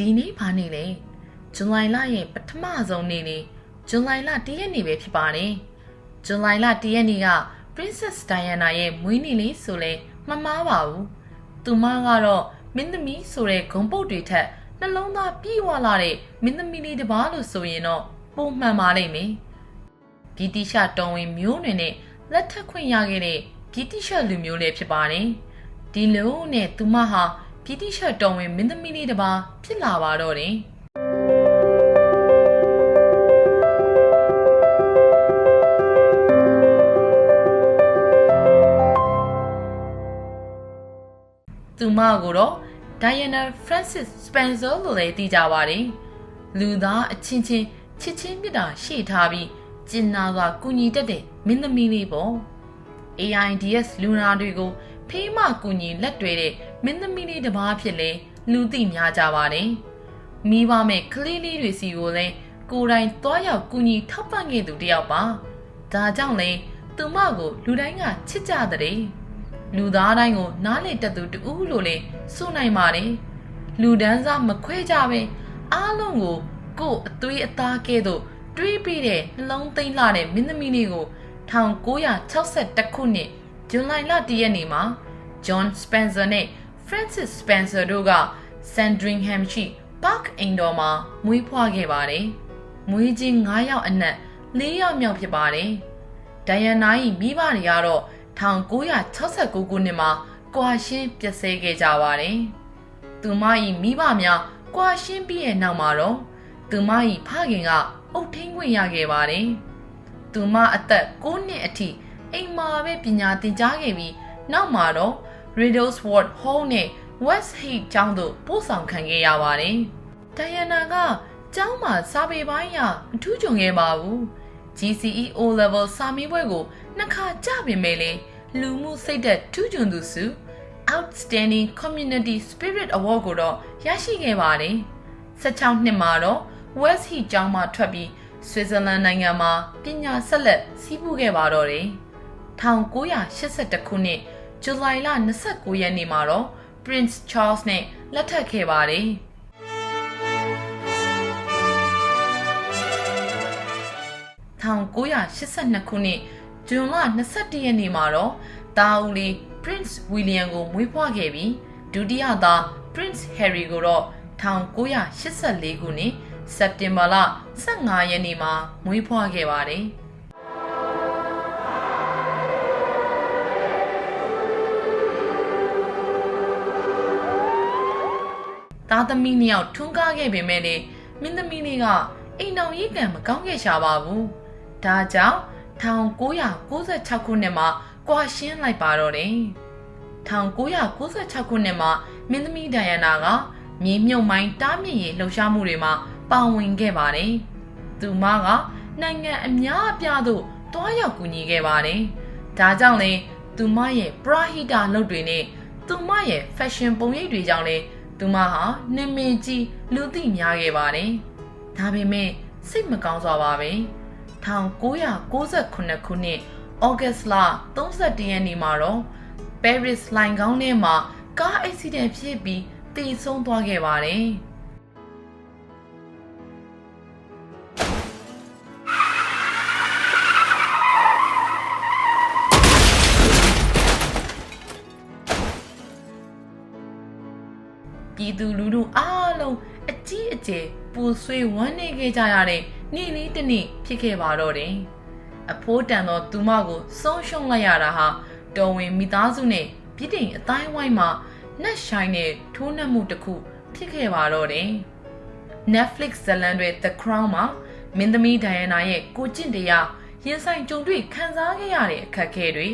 ဒီနေ့ဘာနေ့လဲဇူလိုင်လရဲ့ပထမဆုံးနေ့နေဇူလိုင်လ၁ရက်နေ့ပဲဖြစ်ပါတယ်ဇူလိုင်လ၁ရက်နေ့က Princess Diana ရဲ့မွေးနေ့လေးဆိုလဲမမှားပါဘူးသူမကတော့မင်းသမီးဆိုတဲ့ဂုံပုတ်တွေထက်နှလုံးသားပြည့်ဝလာတဲ့မင်းသမီးလေးတစ်ပါးလို့ဆိုရင်တော့ပုံမှန်ပါလိမ့်မယ်ဗြိတိရှတော်ဝင်မျိုးနွယ်နဲ့လက်ထပ်ခွင့်ရခဲ့တဲ့ဗြိတိရှလူမျိုးလည်းဖြစ်ပါတယ်ဒီလိုနဲ့သူမဟာ ဗြိတိရှတော်ဝင်မင်းသမီးလေးတစ်ပါးဖြစ်လာပါတော့တယ်သူမကိုတော့ Diana Francis Spencer လို့လည်းသိကြပါတယ်။လူသားအချင်းချင်းချစ်ချင်းမြတ်တာရှေ့ထားပြီးကျင်နာစွာကူညီတတ်တဲ့မင်းသမီးလေးပေါ့။ AIDS လူနာတွေကို ဖေးမကူညီလက်တွေတဲ့မင်းသမီးလေးတစ်ပါးဖြစ်လဲလူသိများကြပါတယ်။မိဘမဲ့ကလေးလေးတွေစီကိုလည်းကိုယ်တိုင်သွားရောက်ကူညီထောက်ပံ့ခဲ့သူတစ်ယောက်ပါ။ဒါကြောင့်လဲသူမကိုလူတိုင်းကချစ်ကြတဲ့။လူသားတိုင်းကိုနားလေတက်သူတူလို့လေဆိုနိုင်ပါတယ်လူဒန်းစားမခွဲကြပဲအားလုံးကိုကို့အသွေးအသားကဲ့သို့တွေးပြီးတဲ့နှလုံးသိမ့်လာတဲ့မင်းသမီးလေးကို1962ခုနှစ် ဇွန်လလတရက်နေ့မှာ John Spencer နဲ့ Francis Spencer တို့က Sandringham ရှိ Park Indoor မှာမွေးဖွားခဲ့ပါတယ်။မွေးချင်း9ယောက်အနက်4ယောက်မြောက်ဖြစ်ပါတယ်။ဒိုင်ယနာ၏မိဘတွေကတော့1969ခုနှစ်မှာကွာရှင်းပြည့်စဲခဲ့ကြပါတယ်။သူမ၏မိဘများကွာရှင်းပြီးရဲ့နောက်မှာတော့သူမ၏ဖခင်ကအုတ်ထင်းခွင့်ရခဲ့ပါတယ်။သူမအသက်9နှစ်အထိ အိမ်မှာပဲပညာသင်ကြားခဲ့ပြီးနောက်မှာတော့ Riddlesworth Hall နဲ့ West Heath ကျောင်းသို့ပို့ဆောင်ခံခဲ့ရပါတယ်။ဒိုင်ယနာကကျောင်းမှာစာပေပိုင်းရမထူးချွန်ခဲ့ပါဘူး။ GCE O level စာမေးပွဲကိုနှစ်ခါကြပင်မဲ့လေလူမှုစိတ်သက်ထူးချွန်သူစု Outstanding Community Spirit Award ကိုတော့ရရှိခဲ့ပါတယ်။16နှစ်မှာတော့ West Heath ကျောင်းမှာထွက်ပြီး Switzerland နိုင်ငံမှာပညာဆက်လက်စီးပူးခဲ့ပါတော့တယ်။ 1982ခုနှစ်ဇူလိုင်လ29ရက်နေ့မှာတော့ Prince Charles နဲ့လက်ထပ်ခဲ့ပါတယ်။1982ခုနှစ်ဇွန်လ21ရက်နေ့မှာတော့တာဦးလေး Prince William ကိုမွေးဖွားခဲ့ပြီးဒုတိယသား Prince Harry ကိုတော့1984ခုနှစ်စက်တင်ဘာလ15ရက်နေ့မှာမွေးဖွားခဲ့ပါတယ်။ သားသမီးနှစ်ယောက်ထွန်းကားခဲ့ပေမဲ့လေမင်းသမီးလေးကအိမ်တော်ရေးကံမကောင်းခဲ့ရှာပါဘူး။ဒါကြောင့်1996ခုနှစ်မှာကွာရှင်းလိုက်ပါတော့တယ်။1996ခုနှစ်မှာမင်းသမီးဒိုင်ယနာကမြေမြုပ်မိုင်းတားမြစ်ရေးလှုပ်ရှားမှုတွေမှာပါဝင်ခဲ့ပါတယ်။သူမကနိုင်ငံအများအပြားသို့တွားရောက်ကူညီခဲ့ပါတယ်။ဒါကြောင့်လေသူမရဲ့ပရာဟိတလုပ်တွေနဲ့သူမရဲ့ fashion ပုံရိပ်တွေကြောင့်လေ သူမဟာနာမည်ကြီးလူသိများခဲ့ပါတယ်။ဒါပေမဲ့စိတ်မကောင်းစွာပါပဲ။1998ခုနှစ်ဩဂတ်လ31ရက်နေ့မှာတော့ Paris လိုင်ကောင်းထဲမှာကားအက်ဆီဒန့်ဖြစ်ပြီးတည်ဆုံးသွားခဲ့ပါတယ်။ ပြည်သူလူထုအားလုံးအကြီးအကျယ်ပူဆွေးဝမ်းနည်းခဲ့ကြရတဲ့နေ့လေးတစ်နေ့ဖြစ်ခဲ့ပါတော့တယ်။အဖိုးတန်သောသူမကိုဆုံးရှုံးလိုက်ရတာဟာတော်ဝင်မိသားစုနဲ့ပြည်တင်အတိုင်းဝိုင်းမှာနှက်ဆိုင်တဲ့ထိုးနှက်မှုတစ်ခုဖြစ်ခဲ့ပါတော့တယ်။ Netflix ဇာတ်လမ်းတွေ The Crown မှာမင်းသမီးဒိုင်ယနာရဲ့ကိုကျင့်တရားရင်ဆိုင်ကြုံတွေ့ခံစားခဲ့ရတဲ့အခက်အခဲတွေ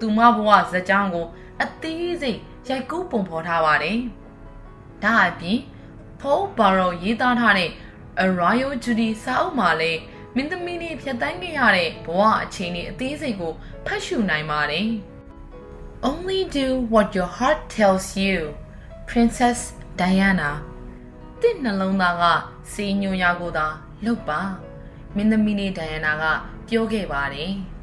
သူမဘဝဇာတ်ကြောင်းကို အသေးစိတ်ရိုက်ကူးပုံဖော်ထားပါတယ်။ ဒါအပြင် Paul Barrow ရေးသားထားတဲ့ A Royal Judy စာအုပ်မှာလည်းမင်းသမီးလေးဖြတ်တန်းခဲ့ရတဲ့ဘဝအခြေအနေအသေးစိတ်ကိုဖတ်ရှုနိုင်ပါတယ်။ Only do what your heart tells you Princess Diana တင့်နှလုံးသားကစေညွန်ရာကိုသာလုပ်ပါမင်းသမီးလေးဒိုင်ယနာကပြောခဲ့ပါတယ်။